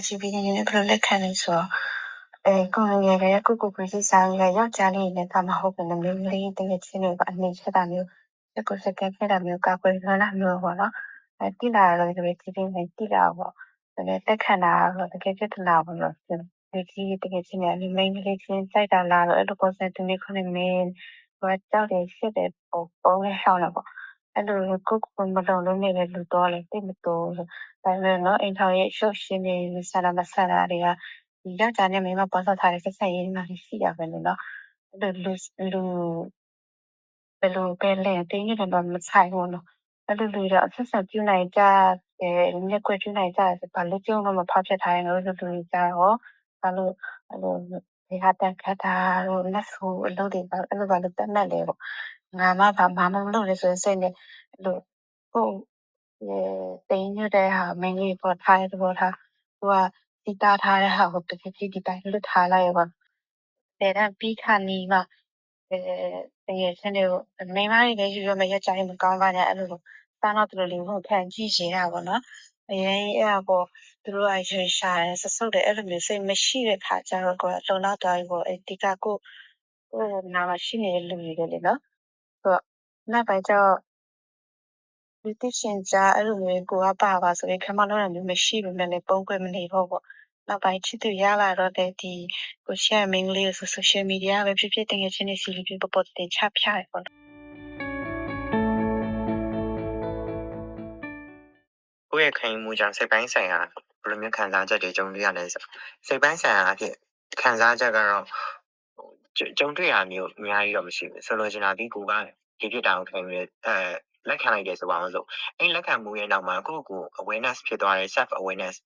LGBT တွေနဲ့ဘယ်လိုလက်ခံလဲဆိုတော့အဲကိုယ်ငယ်ငယ်ကကိုကိုကိုကြီးစားရယောက်ျားလေးနဲ့ကမဟုတ်ဘူးနော်မိန်းကလေးတကယ်ချင်းတွေကအနှိမ့်ချက်တာမျိုးစကုစကက်ခဲ့တာမျိုးကာကွယ်လွှမ်းတာမျိုးပေါ့နော်အဲတိလာတော့ဒီလိုကြီးကြီးနဲ့တိလာပေါ့ဒါပေမဲ့တက်ခံတာတော့တကယ်ပြဿနာပေါ့နော်ဒီကြီးတကယ်ချင်းနဲ့မိန်းကလေးချင်းစိုက်တာလားတော့အဲ့လိုပုံစံတူနေခွနဲ့မင်းဟိုကြောက်တယ်ရှစ်တယ်ပုံပုံနဲ့ရှောင်းတော့ပေါ့ အဲ့လိုကိုကိုမတော်လို့နေလေလူတော့လေတိတ်မတော်ဒါပေမဲ့နော်အိမ်ထောင်ရဲ့ရှုပ်ရှင်းနေဆန္ဒမဆန္ဒတွေကဒီယောက်ျားနဲ့မိန်းမပေါ်ဆောက်ထားတဲ့ဆက်ဆံရေးမှာရှိရပဲလေနော်အဲ့လိုလူလူဘယ်လိုပဲလဲတင်းနေတော့မဆိုင်ဘူးနော်အဲ့လိုလူတော့ဆက်ဆက်ပြနိုင်ကြတယ်မျက်ကွယ်ပြနိုင်ကြတယ်ဘာလို့ကျုံတော့မဖောက်ဖြစ်ထားရင်လို့လူလူကြတော့ဘာလို့အဲ့လိုဒီဟာတန်ခတ်တာတို့လက်ဆူအလုပ်တွေအဲ့လိုဘာလို့တတ်မှတ်လဲပေါ့ ငါမှဘာမှမလုပ်လဲဆိုရင်စိတ်နဲ့အဲ့လိုကိုအဲတင်းနေတဲ့ဟာမင်းကြီးပေါ်ထားတဲ့ဘောထားသူကတီးတားထားတဲ့ဟာကိုတဖြည်းဖြည်းဒီတိုင်းလွတ်ထားလိုက်ရပါတဲ့တဲ့ပြီးခါနီးမှအဲတကယ်ချင်းတွေကိုမိန်းမတွေလည်းယူရမယ်ရက်ကြိုင်မကောင်းပါနဲ့အဲ့လိုစားတော့သူတို့လေးကိုခံကြည့်ရတာပေါ့နော်အရင်အဲ့ဒါပေါ့သူတို့ကရွှေရှာတယ်ဆဆုပ်တယ်အဲ့လိုမျိုးစိတ်မရှိတဲ့ခါကျတော့ကိုယ်လုံလောက်သွားပြီပေါ့အဒီကကိုကိုနာမရှိနေတဲ့လူတွေလေနော်ဆိုတော့ နောက်ပိုင်းကျတော့ဒီတိရှင်ကြားအဲ့လိုမျိုးကိုကပါပါဆိုရင်ခမလုံးရမျိုးမရှိဘူးနဲ့လည်းပုံကွယ်မနေဖို့ပေါ့နောက်ပိုင်းချစ်သူရလာတော့တဲ့ဒီကိုရှယ်မင်းလေးဆို social media ပဲဖြစ်ဖြစ်တကယ်ချင်းနေစီလေးဖြစ်ပေါ်ပေါ်တင်ချပြရပေါ့ကိုယ့်ရဲ့ခံယူမှုကြောင့်စိတ်ပိုင်းဆိုင်ရာဘယ်လိုမျိုးခံစားချက်တွေကြုံတွေ့ရလဲဆိုစိတ်ပိုင်းဆိုင်ရာအဖြစ်ခံစားချက်ကတော့ကြုံတွေ့ရမျိုးအများကြီးတော့မရှိဘူးဆိုလိုချင်တာဒီကိုက ဒီဖြစ်တာကိုခံယူရဲအဲလက်ခံလိုက်တယ်ဆိုပါအောင်ဆိုအဲ့လက်ခံမှုရဲ့နောက်မှာကိုယ့်ကိုယ် awareness ဖြစ်သွားတယ် self awareness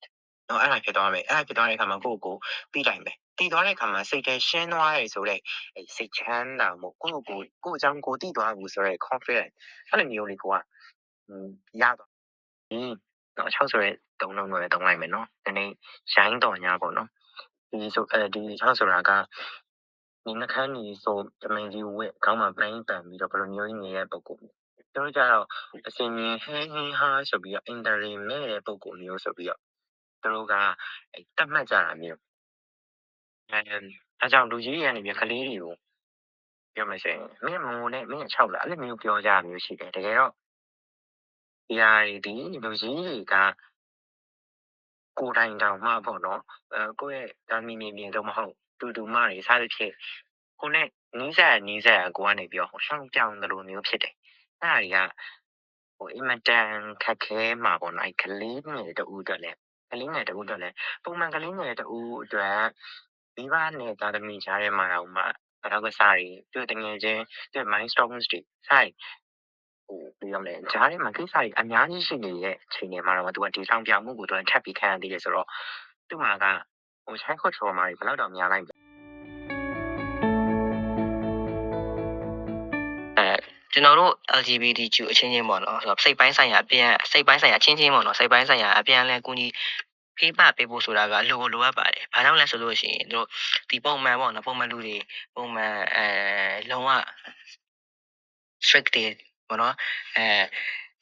နော်အဲ့ဒါဖြစ်သွားမယ်အဲ့ဒါဖြစ်သွားတဲ့အခါမှာကိုယ့်ကိုယ်ပြီးတိုင်းပဲတည်သွားတဲ့အခါမှာစိတ်ထဲရှင်းသွားတယ်ဆိုတော့အဲစိတ်ချမ်းသာမှုကိုယ့်ကိုယ်ကိုယ့်အကြောင်းကိုတည်သွားဘူးဆိုတော့ confidence အဲ့လိုမျိုးလေးကိုကရသွားနော်6ဆိုရဲတုံးလုံးတော့လည်းတုံးလိုက်မယ်နော်ဒီနေ့ရိုင်းတော်ညာပေါ့နော်ဒီဆိုအဲဒီ6ဆိုတာက ဒီနှခမ်းကြီးဆိုတမင်ကြီးဝက်ခေါင်းမှာ plain ပန်ပြီးတော့ဘယ်လိုမျိုးကြီးနေတဲ့ပုံကိုကျွန်တော်ကြတော့အစင်မြင်ဟဲဟင်းဟာဆိုပြီးတော့ interim မဲ့တဲ့ပုံကိုမျိုးဆိုပြီးတော့သူတို့ကတတ်မှတ်ကြတာမျိုးအဲအဲကြောင့်လူကြီးတွေကနေပြီးကလေးတွေကိုပြောမယ်ဆိုရင်မင်းမငိုနဲ့မင်း6လားအဲ့လိုမျိုးပြောကြမျိုးရှိတယ်တကယ်တော့ဒီဟာတွေဒီလူကြီးတွေကကိုယ်တိုင်တောင်မှပေါ့နော်အဲကိုယ့်ရဲ့ဒါမီမီမြင်တော့မဟုတ် တူတူမတွေစားသဖြင့်ကိုနဲ့နီးစပ်နီးစပ်ကိုကနေပြောရှောင်းပြောင်းတယ်လို့မျိုးဖြစ်တယ်အဲ့ဒါတွေကဟိုအင်မတန်ခက်ခဲမှာပေါ့နော်အဲ့ကလေးငယ်တူအတွက်လည်းကလေးငယ်တူအတွက်လည်းပုံမှန်ကလေးငယ်တူအတွက်မိဘနဲ့သားသမီးကြားထဲမှာတော့မှဘာလို့ကစားရီတွေ့တငယ်ချင်းတွေ့ milestones တွေဆိုင်ဟိုပြီးတော့လည်းဂျားထဲမှာကိစ္စတွေအများကြီးရှိနေတဲ့အချိန်တွေမှာတော့သူကဒီဆောင်ပြောင်မှုကိုသူကထပ်ပြီးခံရသေးတယ်ဆိုတော့သူ့မှာကဟိုဆိုင်ခွတ်ချော်မှာဘယ်တော့တော့များလိုက် ကျွန်တော်တို့ LGBTQ အချင်းချင်းပေါ့နော်ဆိုတော့စိတ်ပိုင်းဆိုင်ရာအပြန်စိတ်ပိုင်းဆိုင်ရာအချင်းချင်းပေါ့နော်စိတ်ပိုင်းဆိုင်ရာအပြန်လဲကူညီဖေးပပေးဖို့ဆိုတာကလိုလိုအပ်ပါတယ်။ဘာကြောင့်လဲဆိုလို့ရှိရင်တို့ဒီပုံမှန်ပေါ့နော်ပုံမှန်လူတွေပုံမှန်အဲလုံးဝ strict တွေပေါ့နော်အဲ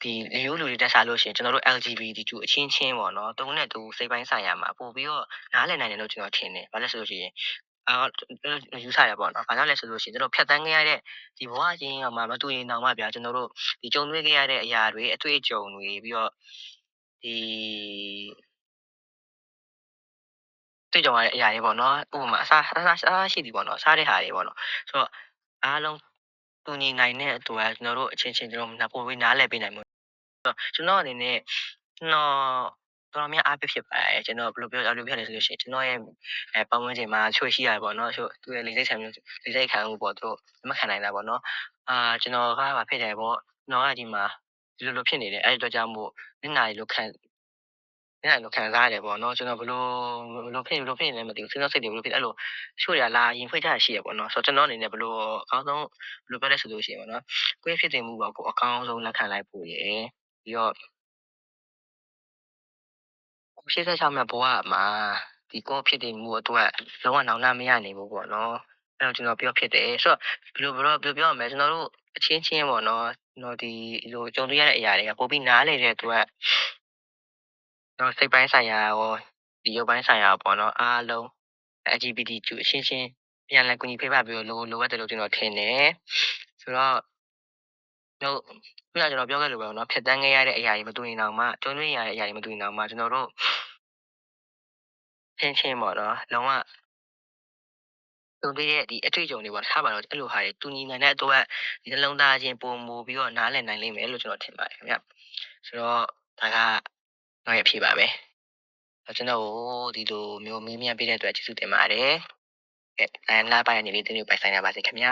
ဒီလူလူတွေတက်စားလို့ရှိရင်ကျွန်တော်တို့ LGBTQ အချင်းချင်းပေါ့နော်တုံးနဲ့တူစိတ်ပိုင်းဆိုင်ရာမှာပို့ပြီးတော့နားလည်နိုင်တယ်လို့ကျွန်တော်ထင်တယ်။ဘာလဲဆိုလို့ရှိရင် အာယူဆရပေါ့နော်။ဘာကြောင့်လဲဆိုလို့ရှိရင်ကျွန်တော်ဖြတ်တန်းခဲ့ရတဲ့ဒီဘဝချင်းကမှမတူရင်တောင်မှဗျာကျွန်တော်တို့ဒီကြုံတွေ့ခဲ့ရတဲ့အရာတွေအတွေ့အကြုံတွေပြီးတော့ဒီတွေ့ကြုံရတဲ့အရာတွေပေါ့နော်ဥပမာအစားအစားအစားရှိသည်ပေါ့နော်စားတဲ့ဟာတွေပေါ့နော်ဆိုတော့အားလုံးတူညီနိုင်တဲ့အတွက်ကျွန်တော်တို့အချင်းချင်းကျွန်တော်နာပို့ပြီးနားလည်ပေးနိုင်မှာကျွန်တော်အနေနဲ့ကျွန်တော် တော်တော်များအားပြဖြစ်ပါတယ်ကျွန်တော်ဘယ်လိုပြောဘယ်လိုပြောလဲဆိုလို့ရှိရင်ကျွန်တော်ရဲ့အဲပတ်ဝန်းကျင်မှာချွေရှိရတယ်ပေါ့နော်ချွေသူရဲ့လေစိတ်ခံမျိုးလေစိတ်ခံမှုပေါ့သူတို့မခံနိုင်တာပေါ့နော်အာကျွန်တော်ကဘာဖြစ်တယ်ပေါ့ကျွန်တော်ကဒီမှာဒီလိုလိုဖြစ်နေတယ်အဲ့ဒီတော့ကြောင့်မို့မျက်နှာရီလိုခံမျက်နှာလိုခံစားရတယ်ပေါ့နော်ကျွန်တော်ဘယ်လိုဘယ်လိုဖြစ်ဘယ်လိုဖြစ်နေလဲမသိဘူးစဉ်းစားစိတ်တွေဘယ်လိုဖြစ်အဲ့လိုချို့ရလာရင်ဖွေးကြရှိရပေါ့နော်ဆိုတော့ကျွန်တော်အနေနဲ့ဘယ်လိုအကောင်းဆုံးဘယ်လိုပြောလဲဆိုလို့ရှိရင်ပေါ့နော်ကိုယ့်ဖြစ်တည်မှုပေါ့ကိုအကောင်းဆုံးလက်ခံလိုက်ဖို့ရယ်ပြီးတော့ 86မြတ်ဘဝမှာဒီကိုဖြစ်တည်မှုအတွက်လုံးဝနောင်နာမရနိုင်ဘူးပေါ့နော်အဲ့တော့ကျွန်တော်ပြောဖြစ်တယ်ဆိုတော့ဘယ်လိုဘယ်လိုပြောရမလဲကျွန်တော်တို့အချင်းချင်းပေါ့နော်ကျွန်တော်ဒီလိုကြုံတွေ့ရတဲ့အရာတွေကပိုပြီးနားလေတဲ့အတွက်တော့စိတ်ပိုင်းဆိုင်ရာရောဒီရုပ်ပိုင်းဆိုင်ရာပေါ့နော်အားလုံး LGBTQ အချင်းချင်းပြန်လည်ကူညီဖေးဖပြီးတော့လိုလိုအပ်တယ်လို့ကျွန်တော်ထင်တယ်ဆိုတော့ တို့ခုနကကျွန်တော်ပြောခဲ့လို့ပဲเนาะဖြတ်တန်းခဲ့ရတဲ့အရာတွေမတူရင်တောင်မှကျုံ့တွေ့ရတဲ့အရာတွေမတူရင်တောင်မှကျွန်တော်တို့ချင်းချင်းပေါ့နော်လုံးဝသူတို့ရဲ့ဒီအတွေ့အကြုံတွေပေါ့ထားပါတော့အဲ့လိုဟာတွေတူညီနိုင်တဲ့အတွက်ဒီနှလုံးသားချင်းပုံမူပြီးတော့နားလည်နိုင်လိမ့်မယ်လို့ကျွန်တော်ထင်ပါတယ်ခင်ဗျဆိုတော့ဒါကတော့ရဖြစ်ပါပဲကျွန်တော်ဒီလိုမျိုးမေးမြန်းပေးတဲ့အတွက်ကျေးဇူးတင်ပါတယ်ကဲအဲလာပါရနေလေးတင်ပြပိုင်ဆိုင်ရပါစေခင်ဗျ